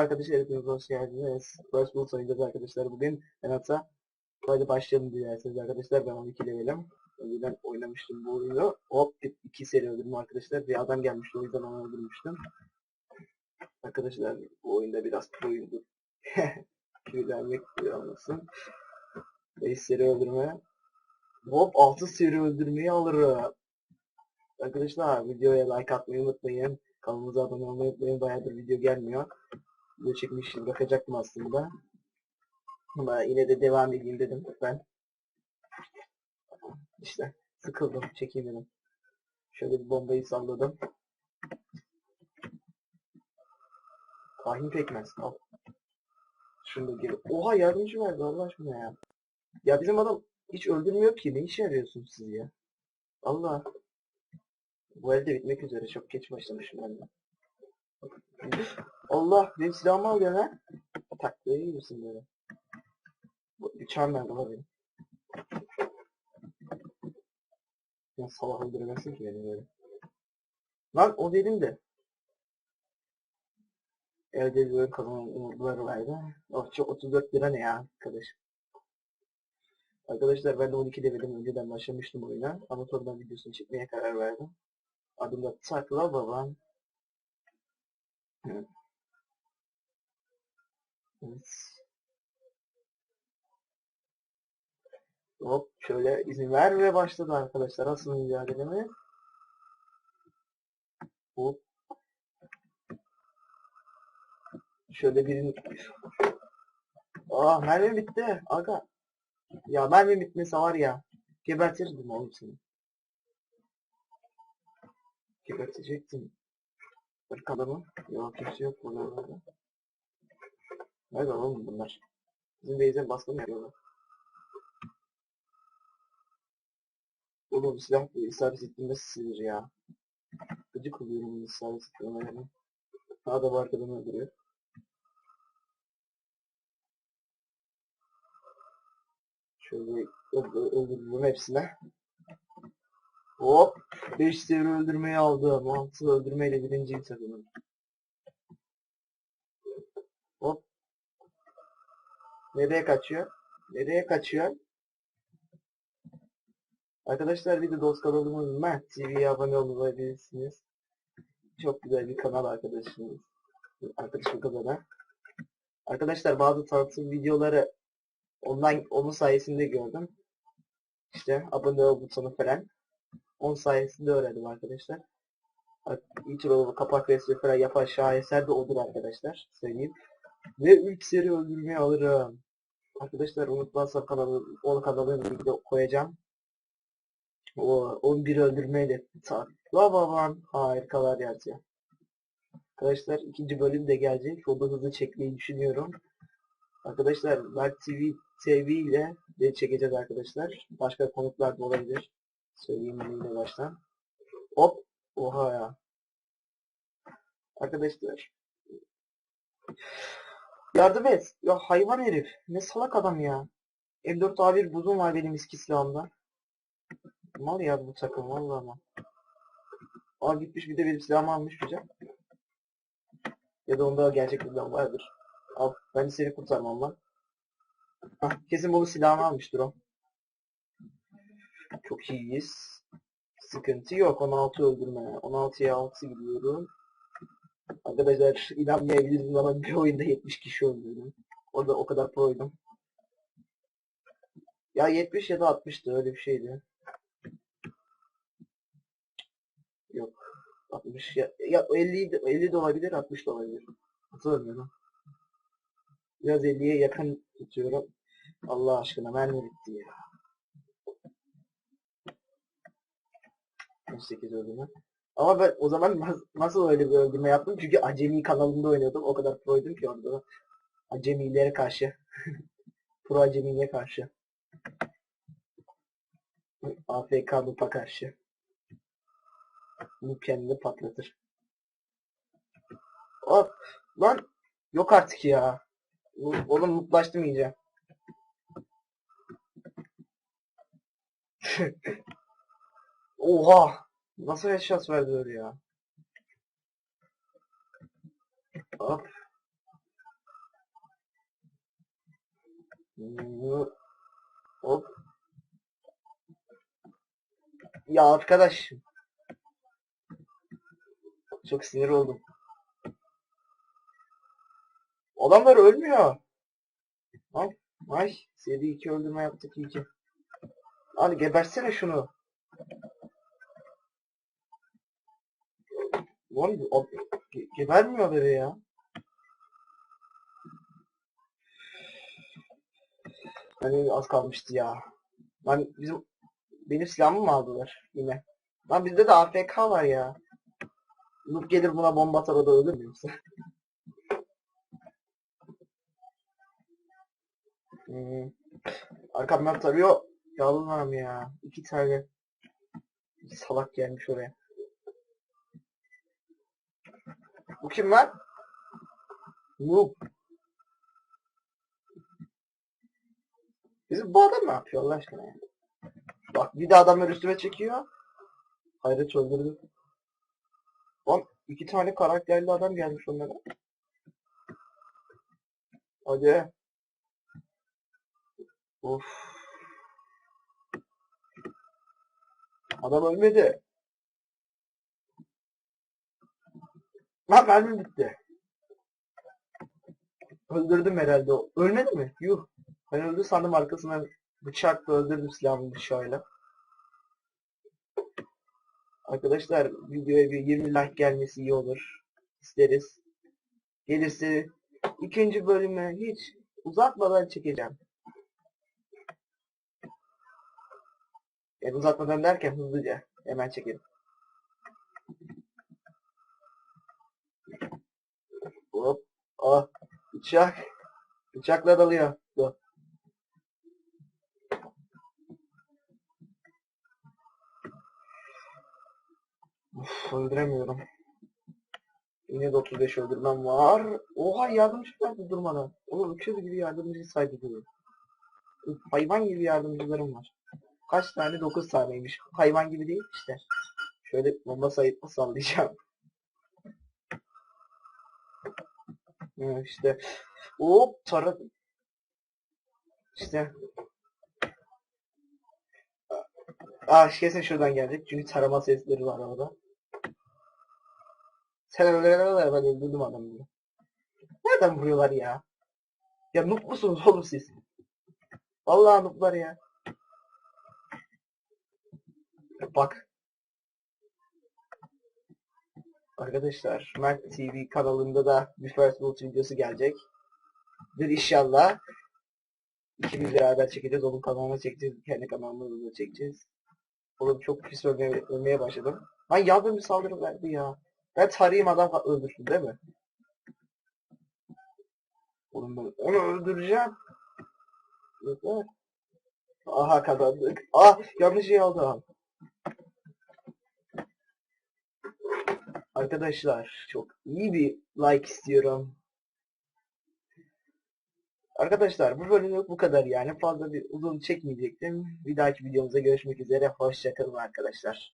arkadaşlar hepiniz hoş geldiniz. First Bulls oynayacağız arkadaşlar bugün. Ben hatta hadi başlayalım dilerseniz arkadaşlar. Ben 12 levelim. Önceden oynamıştım bu oyunu. Hop iki seri öldürdüm arkadaşlar. Bir adam gelmişti o yüzden onu öldürmüştüm. Arkadaşlar bu oyunda biraz proyumdur. Güzelmek olmasın. 5 seri öldürme. Hop 6 seri öldürmeyi alırım. Arkadaşlar videoya like atmayı unutmayın. Kanalımıza abone olmayı unutmayın. Bayağıdır video gelmiyor. Video çekmiştim. Bırakacaktım aslında. Ama yine de devam edeyim dedim ben. İşte sıkıldım. Çekeyim dedim. Şöyle bir bombayı salladım. Tahin pekmez. Al. Şunu da. Oha yardımcı verdi Allah aşkına ya. Ya bizim adam hiç öldürmüyor ki. Ne işe yarıyorsunuz siz ya? Allah. Bu elde bitmek üzere. Çok geç başlamışım ben de. Allah benim silahımı alıyor ha. Taktiğe iyi misin böyle? Bu bıçağım nerede var benim? Ya sabah öldüremezsin ki beni böyle. Lan o dedim de. Elde ediyorum kazanan umutları vardı. Çok 34 lira ne ya arkadaş. Arkadaşlar ben de 12 devirdim önceden başlamıştım oyuna. Ama sonradan videosunu çekmeye karar verdim. Adım da Takla Babam. Evet. Hop şöyle izin ver ve başladı arkadaşlar. Asıl mücadeleme. Hop. Şöyle birini... Aa mermi bitti. Aga. Ya mermi bitmesi var ya. Gebertirdim oğlum seni. Gebertecektim. Irk adamı. Yok kimse yok buralarda. Nerede oğlum bunlar? Bizim base'e baskın yapıyorlar? Oğlum silah bu isabet ettirmesi sinir ya. Gıcık oluyorum isabet ettirmelerine. Ha da bu arkadan öldürüyor. Şöyle öldü- öldürdüm hepsine. Hop! 5 seviye öldürmeyi aldım. 6 öldürmeyle birinciyim takımım. Hop! Nereye kaçıyor? Nereye kaçıyor? Arkadaşlar bir de dost kanalımız Mert TV'ye abone olabilirsiniz. Çok güzel bir kanal arkadaşımız. Arkadaşım kanalı. Arkadaşlar bazı tanıtım videoları ondan onun sayesinde gördüm. İşte abone ol butonu falan. Onun sayesinde öğrendim arkadaşlar. YouTube'a kapak resmi falan yapan şaheser de odur arkadaşlar. Söyleyeyim. Ve 3 seri öldürmeyi alırım. Arkadaşlar unutmazsam kanalı, onun kanalını video koyacağım. O 11 öldürmeyle takla baban harikalar yazıyor. Arkadaşlar ikinci bölüm de gelecek. O da hızlı çekmeyi düşünüyorum. Arkadaşlar Mert TV TV ile de çekeceğiz arkadaşlar. Başka konuklar da olabilir. Söyleyeyim bunu baştan. Hop. Oha ya. Arkadaşlar. Yardım et. Ya hayvan herif. Ne salak adam ya. M4 A1 buzum var benim eski silahımda. Mal ya bu takım vallahi ama. Aa gitmiş bir de benim silahımı almış hocam. Ya da onda gerçek silah vardır. Al ben seni kurtarmam lan. Hah, kesin bu silahımı almıştır o. Çok iyiyiz. Sıkıntı yok. 16 öldürme. 16'ya 6 gidiyorum. Arkadaşlar inanmayabilirsiniz ama bir oyunda 70 kişi öldürdüm. O da o kadar proydum. Ya 70 ya da 60'tı öyle bir şeydi. Yok. 60 ya, ya 50 de, 50 de olabilir 60 da olabilir. Hatırlamıyorum. Biraz 50'ye yakın tutuyorum. Allah aşkına mermi bitti ya. 18 öldürme. Ama ben o zaman nas- nasıl öyle bir öldürme yaptım? Çünkü Acemi kanalında oynuyordum. O kadar proydum ki orada. Acemilere karşı. Pro Acemi'ye karşı. AFK Loop'a karşı. Loop kendini patlatır. Hop! Lan! Yok artık ya. Oğlum looplaştım iyice. Oha! Nasıl headshot verdi öyle ya? Hop. Hop. Ya arkadaş. Çok sinir oldum. Adamlar ölmüyor. Ay, ay. Seri 2 öldürme yaptık iyi. Hadi gebersene şunu. Bu- o- ge- gebermiyor bebe ya. Hani az kalmıştı ya. Lan bizim benim silahımı mı aldılar yine? Lan bizde de AFK var ya. Noob gelir buna bomba atar da ölür mü yoksa? hmm. Arkamdan tarıyor. Yalvarım ya. İki tane salak gelmiş oraya. Bu kim lan? Noob. Bizim bu adam ne yapıyor Allah aşkına ya? Bak bir de adamlar üstüme çekiyor. Hayret öldürdüm. Lan iki tane karakterli adam gelmiş onlara. Hadi. Of. Adam ölmedi. Lan mermim bitti. Öldürdüm herhalde. Ölmedi mi? Yuh. Ben öldü sandım arkasından bıçakla öldürdüm silahımın bıçağıyla. Arkadaşlar videoya bir 20 like gelmesi iyi olur. İsteriz. Gelirse ikinci bölümü hiç uzatmadan çekeceğim. Yani uzatmadan derken hızlıca. Hemen çekelim. Hop. Ah. Bıçak. Bıçakla dalıyor. Dur. Uf, öldüremiyorum. Yine de 35 öldürmem var. Oha yardımcı verdi durmadan. Oğlum öküz gibi yardımcı saydı diyor. Hayvan gibi yardımcılarım var. Kaç tane? 9 taneymiş. Hayvan gibi değil işte. Şöyle bomba sayıp sallayacağım. Ha, işte. Hop tara. İşte. Aa kesin şuradan gelecek. Çünkü tarama sesleri var orada. Sen öldürene ben öldürdüm adamı. Nereden vuruyorlar ya? Ya noob musunuz oğlum siz? Vallahi nooblar ya. Bak. Arkadaşlar Mert TV kanalında da bir First World videosu gelecek. Bir inşallah. İkimiz beraber çekeceğiz. Onun kanalına çekeceğiz. Kendi kanalımıza da çekeceğiz. Oğlum çok pis ölmeye, ölmeye başladım. Lan yardım bir saldırı verdi ya. Ben tarayayım adam öldürsün değil mi? Oğlum ben onu öldüreceğim. Aha kazandık. Ah yanlış şey aldı. Arkadaşlar çok iyi bir like istiyorum. Arkadaşlar bu bölümlük bu kadar yani fazla bir uzun çekmeyecektim. Bir dahaki videomuzda görüşmek üzere. Hoşçakalın arkadaşlar.